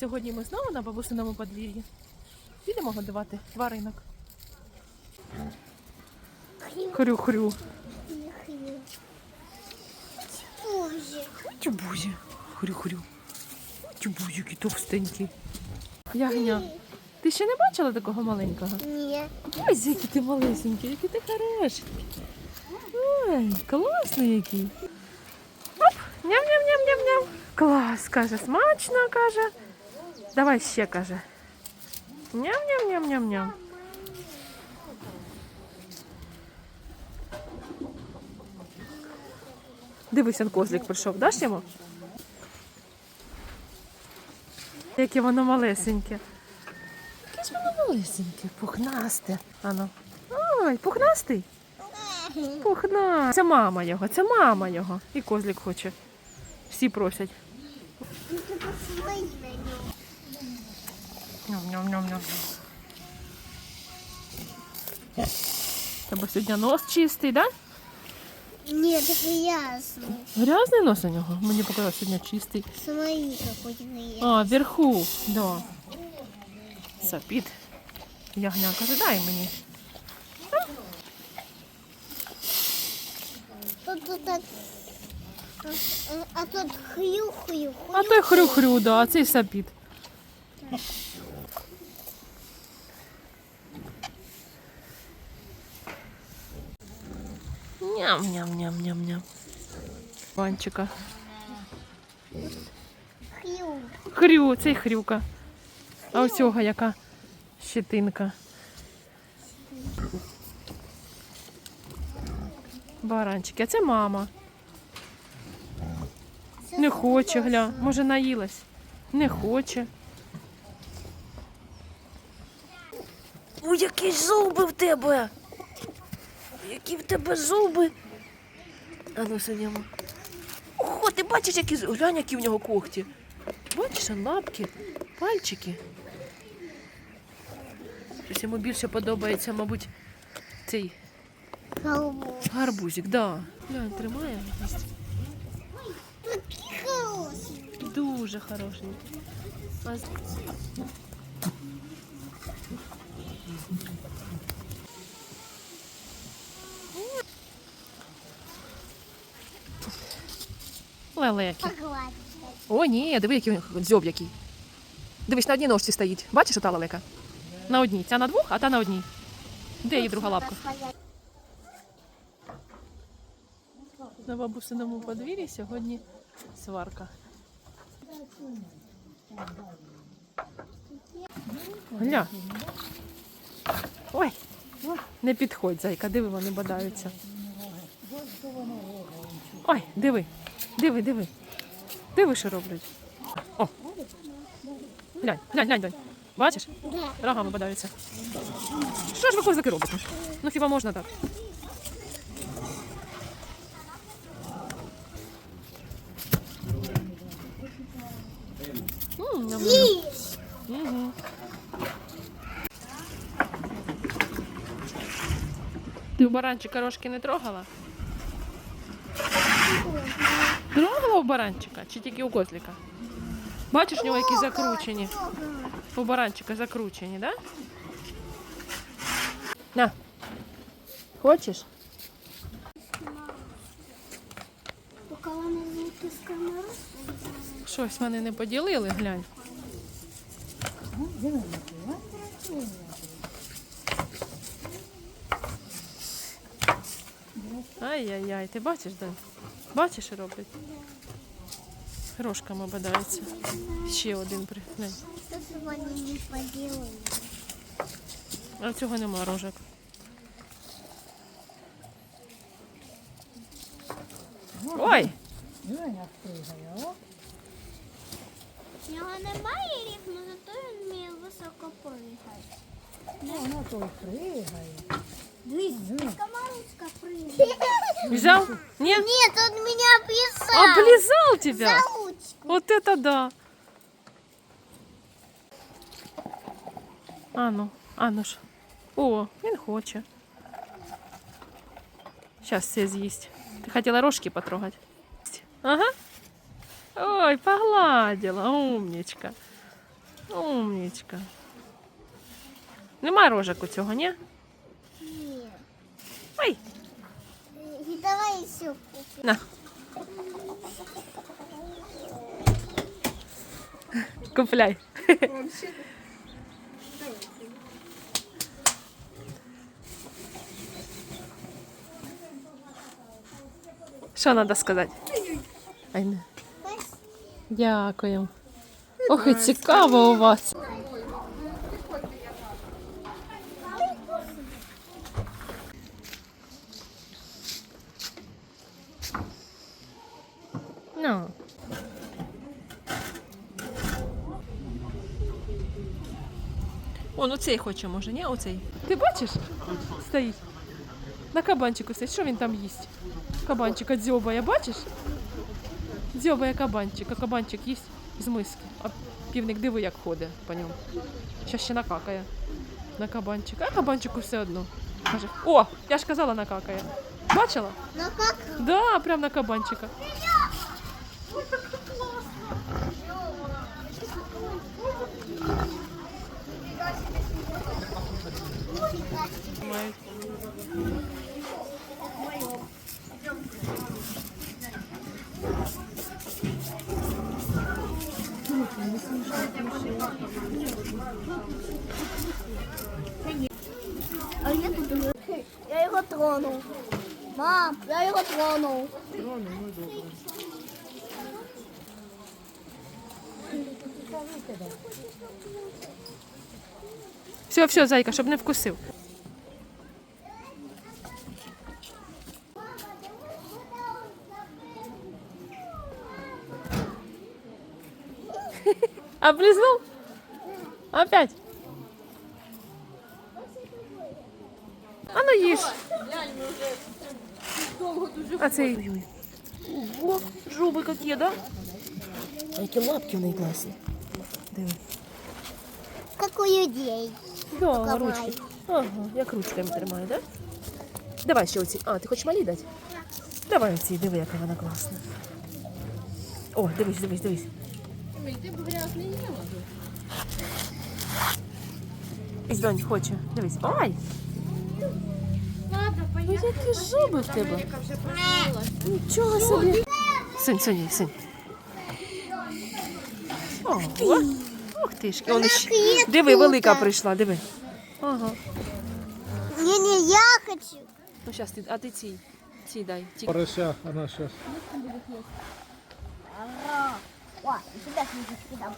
Сьогодні ми знову на бабусиному подвір'ї. Підемо годувати тваринок. Хрю-хрю. Тюбузі. Хрю-хрю. Тюбузі, який товстенький. Ягня. Ти ще не бачила такого маленького? Ні. Ось який ти малесенький, який ти хорошенький. Ой, класний який. Оп, ням-ням-ням-ням-ням. Клас, каже, смачно, каже. Давай ще, каже. Ням-ням-ням-ням-ням. Дивись, он козлик прийшов, даш йому? Яке воно малесеньке. Яке ж воно малесеньке, пухнасте. Ано. Ой, пухнастий? Пухна. Це мама його, це мама його. І козлик хоче. Всі просять. Ну ти посмотри на нього. Ням-ням-ням-ням. Тебе сьогодні нос чистий, так? Ні, це грязно. Да? Грязний нос у нього. Мені показав сьогодні чистий. Смотри, какой грязный. А, вверху, да. Сапіт. Ягня каже, дай мені. Тут, тут, так. А, а тут хрю-хрю. А той хрю-хрю, да, а цей сапіт. Ням-ням-ням-ням-ням. Ванчика. Хрю. Хрю, цей хрюка. А ось цього яка щетинка. Баранчики, а це мама. Не хоче, гля. Може наїлась. Не хоче. Ой, які зуби в тебе. Які в тебе зуби. А ну сидимо. Ого, ти бачиш, які. Глянь, які в нього когті. Бачиш, лапки, пальчики. Щось йому більше подобається, мабуть, цей Голубой. гарбузик, да. Глянь, тримає. Такий хороший. Дуже хороший. А Лелеки. О, ні, диви, який він дзьоб який. Дивись, на одній ножці стоїть. Бачиш, ота лелека? На одній. Ця на двох, а та на одній. Де її друга лапка? На бабусиному подвір'ї сьогодні сварка. Гля. Ой, не підходь, зайка, диви, вони бодаються. Ой, диви, диви, диви. Диви, що роблять. О. Глянь, глянь, глянь, глянь. Бачиш? Да. Рогами бодаються. Що ж ви козаки робите? Ну хіба можна так? М, ням-ням. Мгм. Ти у баранчика рожки не трогала? У баранчика чи тільки у козлика? Бачиш, у нього які закручені. У баранчика закручені, да? На. Хочеш? Поки вона з. Щось вони не поділили, глянь. Ай-яй-яй, ти бачиш, Дань? Бачиш, що роблять? Рожками бодаються. Ще один при. А цього нема рожок. Ой! В нього немає рік, але зато він вміє високо пригати. Вона то й пригає. Дивись, комарочка пригає. Взял? Нет? Нет, он меня облизал. Облизал тебя? За ручку. Вот это да. А ну, а ну ж. О, він хоче. Зараз все з'їсть. Ти хотіла рожки потрогати? Ага. Ой, погладила, умничка. Умнічка. Нема рожок у цього, ні? Ні. Ой, І давай ще на. Купляй. Що треба сказати? Ай, не. Дякую. Ох, і цікаво у вас. Ну. О, ну цей хоче, може, ні? Оцей. Ти бачиш? Стоїть. На кабанчику стоїть. Що він там їсть? Кабанчика дзьобає, бачиш? Дзьобає кабанчик, а кабанчик їсть з миски. А півник диви, як ходить по ньому. Щас ще накакає. На кабанчика. А кабанчику все одно. Каже, о, я ж казала накакає. Бачила? Як? Да, прям на кабанчика. А я тут. Я його тронув. Мам, я його тронув. Все, все, зайка, щоб не вкусив. Облизнул? Опять? А ну їж. А цей. Ого, жуби які, да? А які лапки в неї класні. Диви. Як у людей. Да, Давай. ручки. Ага, як ручками тримаю, да? Давай ще оці. А, ти хочеш малі дати? Давай оці, диви, яка вона класна. О, дивись, дивись, дивись. Ось донь хоче. Дивись. Ой! Ну які зуби в тебе. Нічого собі. Синь, синь, синь. Ого. Ух ти ж. Ще-. Диви, велика прийшла, диви. Ага. Ні, ні, я хочу. Ну зараз ти, а ти цій. Цій дай. Ті. Порося, она сейчас. 哇你是在说一个非常